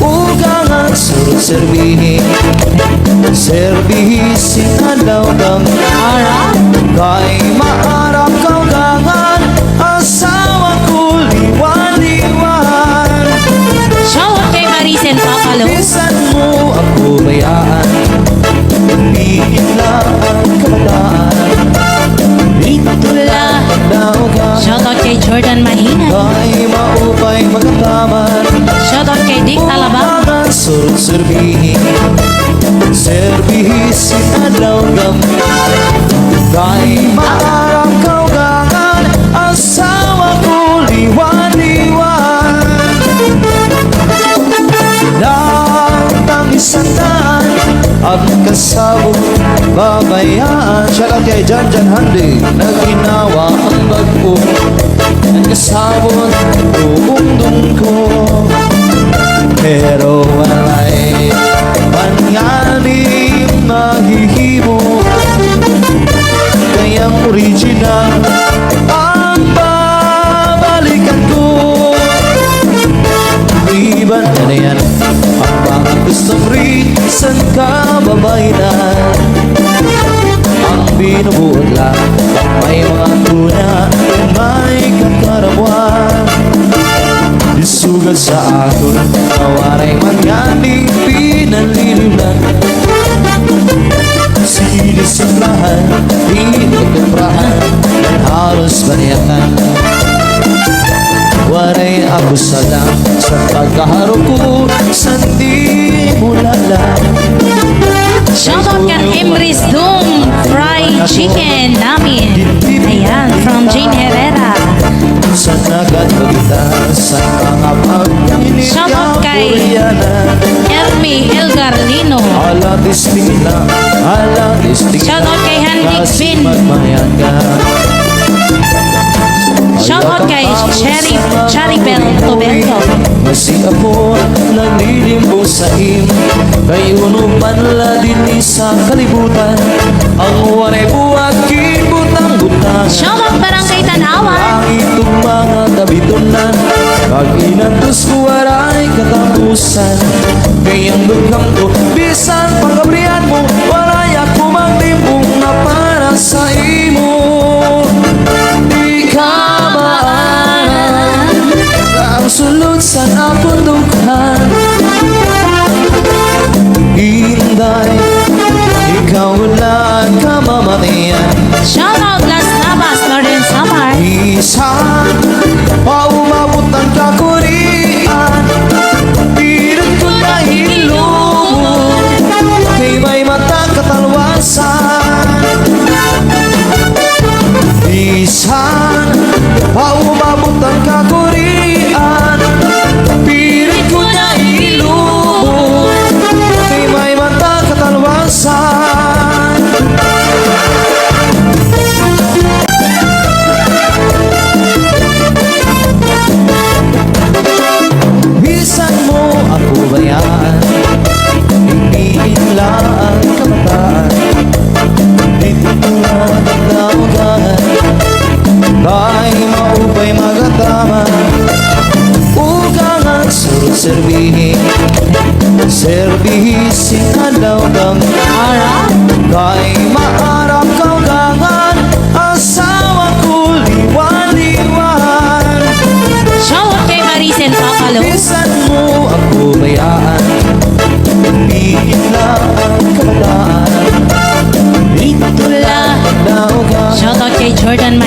Ugang at serbihi Serbihi si alaw ng harap Kay Alabang. Mga surut serbihin Serbihisin alaw kang Kay maarap kau gangan Asawa ko liwan-liwan Lang isang daan At kasabot babayaan. Shout out kay Jan Jan Handi Naginawa ang bagpo At kasabot buong ko Pero mahihimo Kayang original. Ang babalikan ko. Iban na na yan Ang mga gustong reason ka babaylan Ang binubuod lang May mga tuna May kakarawan Isugat sa akin Nawaray mangyari sa lang Sa pagkaharap ko Sa di mo lalang Shoutout kay Emrys Doom Fried Chicken namin. Ayan, from Jane Herrera. Sa nagatagita Sa mga pagpinit Shoutout kay- Koreana Ermi Elgar Lino. Ala disting na Ala disting na Shoutout kay Handik Bin. magmayan ka Shoutout kay Cherry Charibel Tobello. Masi ako naglilimbo sa im Kay unupan la din sa kalibutan Ang waray buwag kibutang butang Shoutout Barangay Tanawan. Ang itong mga kabitunan Pag inantos ko aray katapusan Kayang dughang ko Bisan pagkabrihan mo serbihin. Serbihisin ka daw ng ara Kay maarap kang gangan Asawa ko liwan-liwan Shout kay Maricel Papalo. Bisan mo ako bayaan Hindi na ang kalaan. Ito lang Shout out kay Jordan